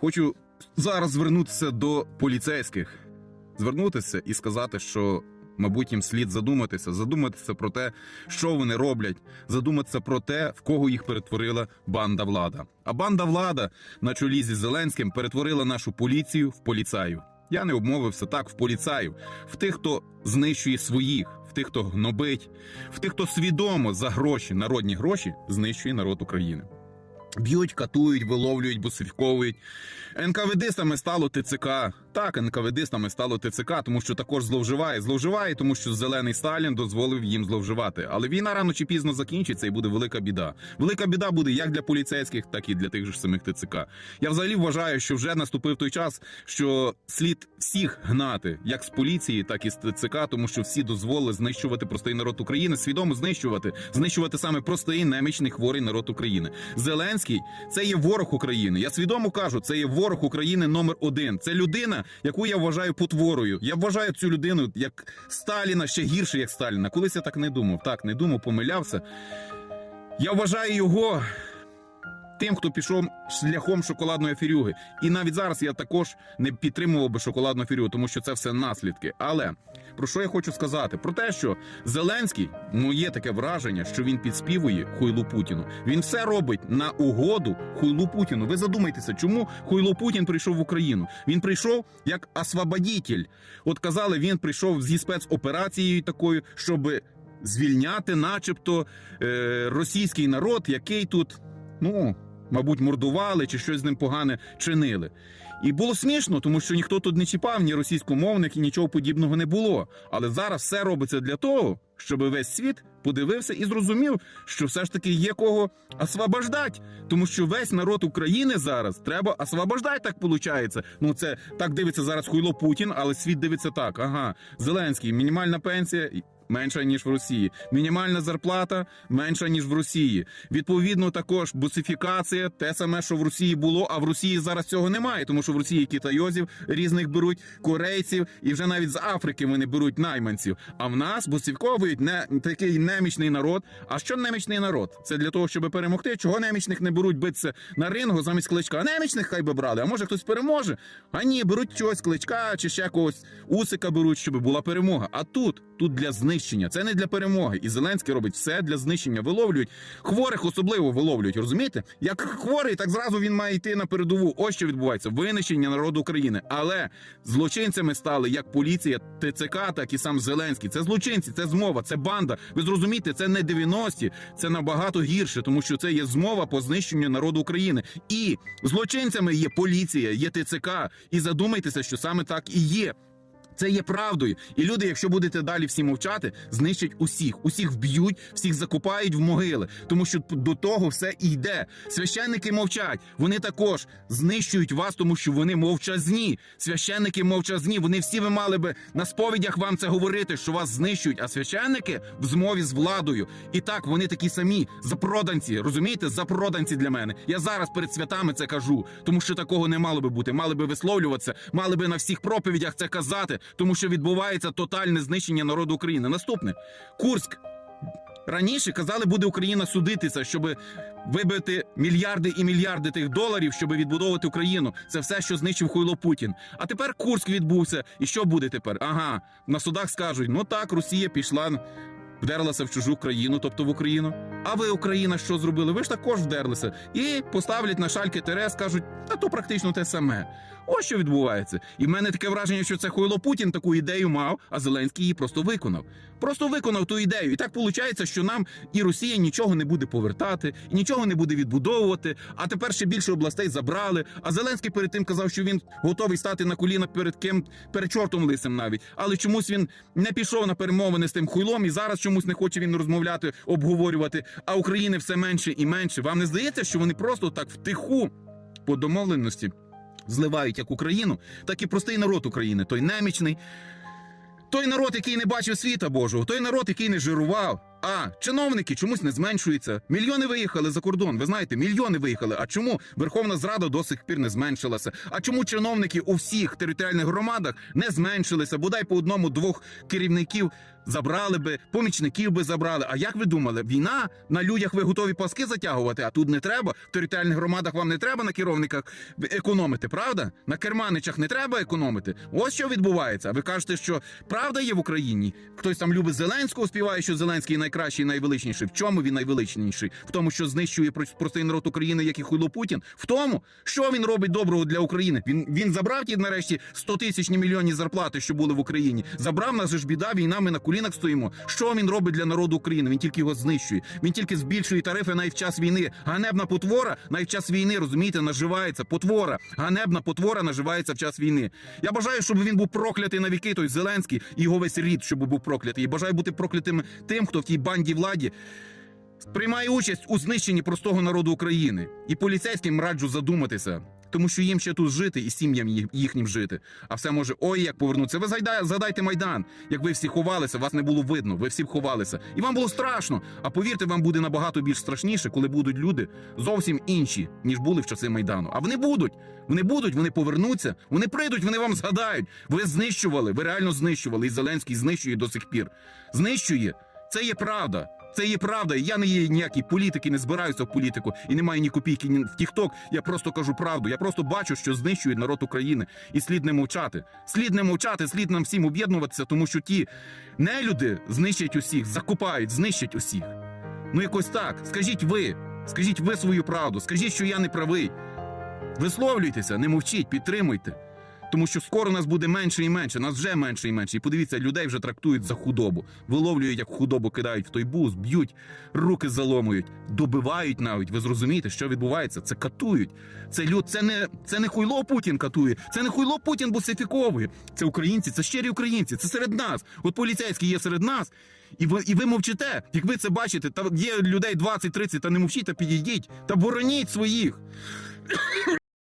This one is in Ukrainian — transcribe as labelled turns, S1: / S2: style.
S1: Хочу зараз звернутися до поліцейських, звернутися і сказати, що, мабуть, їм слід задуматися, задуматися про те, що вони роблять, задуматися про те, в кого їх перетворила банда влада. А банда влада на чолі зі Зеленським перетворила нашу поліцію в поліцаю. Я не обмовився так в поліцаїв, в тих, хто знищує своїх, в тих, хто гнобить, в тих, хто свідомо за гроші, народні гроші, знищує народ України. Б'ють, катують, виловлюють, бусифіковують. НКВДистами стало ТЦК. Так, НКВДистами стало ТЦК, тому що також зловживає. Зловживає, тому що зелений Сталін дозволив їм зловживати. Але війна рано чи пізно закінчиться і буде велика біда. Велика біда буде як для поліцейських, так і для тих же самих ТЦК. Я взагалі вважаю, що вже наступив той час, що слід всіх гнати, як з поліції, так і з ТЦК, тому що всі дозволили знищувати простий народ України, свідомо знищувати, знищувати саме простий немічний хворий народ України. Зеленський це є ворог України. Я свідомо кажу, це є ворог України номер один. Це людина, яку я вважаю потворою. Я вважаю цю людину як Сталіна, ще гірше як Сталіна. Колись я так не думав. Так не думав, помилявся. Я вважаю його тим, хто пішов шляхом шоколадної фірюги. І навіть зараз я також не підтримував би шоколадну фірюгу, тому що це все наслідки. Але про що я хочу сказати? Про те, що Зеленський, ну є таке враження, що він підспівує хуйлу Путіну. Він все робить на угоду хуйлу Путіну. Ви задумайтеся, чому хуйло Путін прийшов в Україну? Він прийшов як освободітель. От казали, він прийшов зі спецоперацією такою, щоб звільняти, начебто, е, російський народ, який тут, ну. Мабуть, мордували чи щось з ним погане чинили. І було смішно, тому що ніхто тут не чіпав, ні російськомовних, і нічого подібного не було. Але зараз все робиться для того, щоб весь світ подивився і зрозумів, що все ж таки є кого освобождать. Тому що весь народ України зараз треба освобождать, так виходить. Ну це так дивиться зараз хуйло Путін, але світ дивиться так. Ага, Зеленський, мінімальна пенсія. Менша ніж в Росії, мінімальна зарплата менша ніж в Росії. Відповідно, також бусифікація, те саме, що в Росії було. А в Росії зараз цього немає, тому що в Росії китайозів різних беруть, корейців, і вже навіть з Африки вони беруть найманців. А в нас бусифіковують не такий немічний народ. А що немічний народ? Це для того, щоб перемогти. Чого немічних не беруть битися на рингу замість кличка? Немічних хай би брали. А може хтось переможе? А ні, беруть чогось кличка чи ще когось усика беруть, щоб була перемога. А тут тут для знищення. Це не для перемоги. І Зеленський робить все для знищення. Виловлюють хворих, особливо виловлюють. Розумієте? Як хворий, так зразу він має йти на передову. Ось що відбувається: винищення народу України. Але злочинцями стали як поліція, ТЦК, так і сам Зеленський. Це злочинці, це змова, це банда. Ви зрозумієте, це не 90-ті, це набагато гірше, тому що це є змова по знищенню народу України. І злочинцями є поліція, є ТЦК. І задумайтеся, що саме так і є. Це є правдою. І люди, якщо будете далі всі мовчати, знищать усіх, усіх вб'ють, всіх закопають в могили, тому що до того все і йде. Священники мовчать. Вони також знищують вас, тому що вони мовчазні. Священники мовчазні. Вони всі ви мали би на сповідях вам це говорити, що вас знищують. А священники в змові з владою. І так вони такі самі запроданці. Розумієте, запроданці для мене. Я зараз перед святами це кажу, тому що такого не мало би бути. Мали би висловлюватися, мали би на всіх проповідях це казати тому що відбувається тотальне знищення народу України. Наступне Курськ. Раніше казали, буде Україна судитися, щоб вибити мільярди і мільярди тих доларів, щоб відбудовувати Україну. Це все, що знищив хуйло Путін. А тепер Курськ відбувся. І що буде тепер? Ага, на судах скажуть: ну так, Росія пішла, вдерлася в чужу країну, тобто в Україну. А ви, Україна, що зробили? Ви ж також вдерлися. І поставлять на шальки ТРС, кажуть, та то практично те саме. Ось що відбувається. І в мене таке враження, що це Хуйло Путін таку ідею мав, а Зеленський її просто виконав. Просто виконав ту ідею. І так виходить, що нам і Росія нічого не буде повертати, і нічого не буде відбудовувати. А тепер ще більше областей забрали. А Зеленський перед тим казав, що він готовий стати на коліна перед ким перед чортом лисим навіть. Але чомусь він не пішов на перемовини з тим хуйлом, і зараз чомусь не хоче він розмовляти, обговорювати. А України все менше і менше. Вам не здається, що вони просто так втиху по домовленості зливають як Україну, так і простий народ України, той немічний, той народ, який не бачив світа Божого, той народ, який не жирував. А чиновники чомусь не зменшуються. Мільйони виїхали за кордон. Ви знаєте, мільйони виїхали. А чому Верховна Зрада до сих пір не зменшилася? А чому чиновники у всіх територіальних громадах не зменшилися? Бодай по одному-двох керівників забрали би, помічників би забрали. А як ви думали, війна на людях ви готові паски затягувати, а тут не треба. В територіальних громадах вам не треба на керівниках економити, правда? На керманичах не треба економити. Ось що відбувається. Ви кажете, що правда є в Україні? Хтось там любить Зеленського, співає, що Зеленський найкращий, найвеличніший. В чому він найвеличніший? В тому, що знищує про- простий народ України, як і хуйло Путін. В тому, що він робить доброго для України. Він він забрав ті нарешті 100 тисячні мільйонні зарплати, що були в Україні. Забрав нас ж біда, війна. Ми на колінах стоїмо. Що він робить для народу України? Він тільки його знищує. Він тільки збільшує тарифи навіть в час війни. Ганебна потвора навіть в час війни, розумієте, наживається. Потвора, ганебна потвора наживається в час війни. Я бажаю, щоб він був проклятий на віки, той Зеленський і його весь рід, щоб був проклятий. І бажаю бути проклятим тим, хто в тій банді владі приймає участь у знищенні простого народу України. І поліцейським раджу задуматися, тому що їм ще тут жити і сім'ям їхнім жити. А все може ой як повернутися. Ви згадайте майдан, як ви всі ховалися, вас не було видно. Ви всі ховалися, і вам було страшно. А повірте, вам буде набагато більш страшніше, коли будуть люди зовсім інші, ніж були в часи майдану. А вони будуть. Вони будуть, вони повернуться, вони прийдуть, вони вам згадають. Ви знищували, ви реально знищували. І Зеленський знищує до сих пір. Знищує. Це є правда. Це є правда. Я не є ніякий політик і не збираюся в політику і не маю ні копійки ні в Тікток. Я просто кажу правду. Я просто бачу, що знищують народ України, і слід не мовчати. Слід не мовчати, слід нам всім об'єднуватися, тому що ті нелюди знищать усіх, закупають, знищать усіх. Ну якось так. Скажіть ви, скажіть ви свою правду, скажіть, що я не правий. Висловлюйтеся, не мовчіть, підтримуйте. Тому що скоро нас буде менше і менше, нас вже менше і менше. І подивіться, людей вже трактують за худобу. Виловлюють, як худобу кидають в той бус, б'ють, руки заломують, добивають навіть. Ви зрозумієте, що відбувається? Це катують. Це люд, це не це не хуйло Путін катує, це не хуйло Путін бусифіковує. Це українці, це щирі українці, це серед нас. От поліцейські є серед нас. І ви, і ви мовчите. Як ви це бачите, та є людей 20-30, та не мовчіть, та підійдіть, та бороніть своїх.